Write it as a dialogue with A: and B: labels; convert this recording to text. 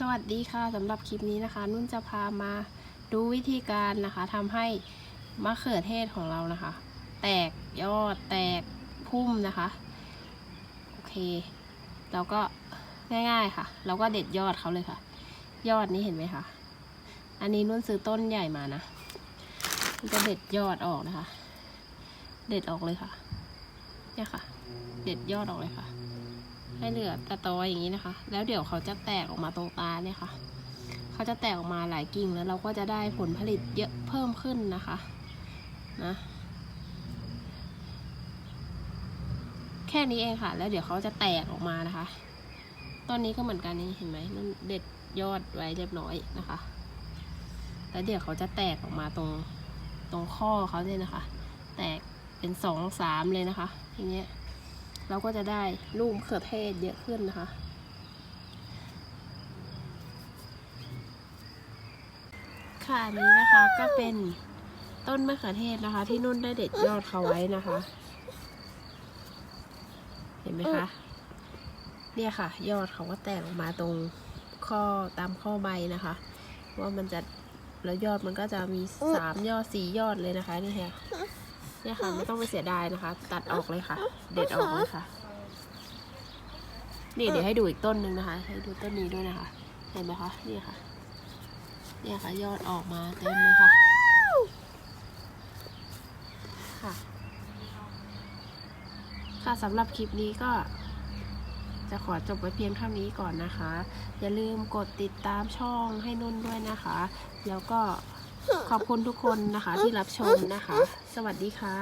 A: สวัสดีค่ะสำหรับคลิปนี้นะคะ นุ่นจะพามาดูวิธีการนะคะทำให้มะเขือเทศของเรานะคะ แตกยอดแตกพุ่มนะคะ โอเค เราก็ง่ายๆค่ะ เราก็เด็ดยอดเขาเลยค่ะ ยอดนี้เห็นไหมคะอันนี้นุ่นซื้อต้นใหญ่มานะมันจะเด็ดยอดออกนะคะ เด็ดออกเลยค่ะเนี่ยค่ะ เด็ดยอดออกเลยค่ะ ให้เหลือแต่ตออย่างนี้นะคะ แล้วเดี๋ยวเขาจะแตกออกมาตรงตาเนี่ยค่ะ เขาจะแตกออกมาหลายกิ่งแล้วเราก็จะได้ผลผลิตเยอะเพิ่มขึ้นนะคะนะแค่นี้เองค่ะ แล้วเดี๋ยวเขาจะแตกออกมานะคะต้นนี้ก็เหมือนกันนี่เห็นไหมนั่นเด็ดยอดไว้เรียบร้อยนะคะ แล้วเดี๋ยวเขาจะแตกออกมาตรงตรงข้อเขาเนี่ยนะคะ แตกเป็นสองสามเลยนะคะทีเนี้ย เราก็จะได้ลูกมะเขือเทศเยอะขึ้นนะคะ ค่ะอันนี้นะคะก็เป็นต้นมะเขือเทศนะคะ ที่นุ่นได้เด็ดยอดเขาไว้นะคะ เห็นไหมคะ เนี่ยค่ะ ยอดเขาก็แตกออกมาตรงข้อตามข้อใบนะคะ ว่ามันจะแล้วยอดมันก็จะมีสามยอดสี่ยอดเลยนะคะนี่ค่ะ เนี่ยค่ะไม่ต้องไปเสียดายนะคะ ตัดออกเลยค่ะ เด็ดออกเลยค่ะ นี่เดี๋ยวให้ดูอีกต้นหนึ่งนะคะ ให้ดูต้นนี้ด้วยนะคะ เห็นไหมคะนี่ค่ะ เนี่ยค่ะยอดออกมาเต็มเลยค่ะค่ะ ค่ะสำหรับคลิปนี้ก็จะขอจบไว้เพียงเท่านี้ก่อนนะคะ อย่าลืมกดติดตามช่องให้นุ่นด้วยนะคะ แล้วก็ ขอบคุณทุกคนนะคะที่รับชมนะคะ สวัสดีค่ะ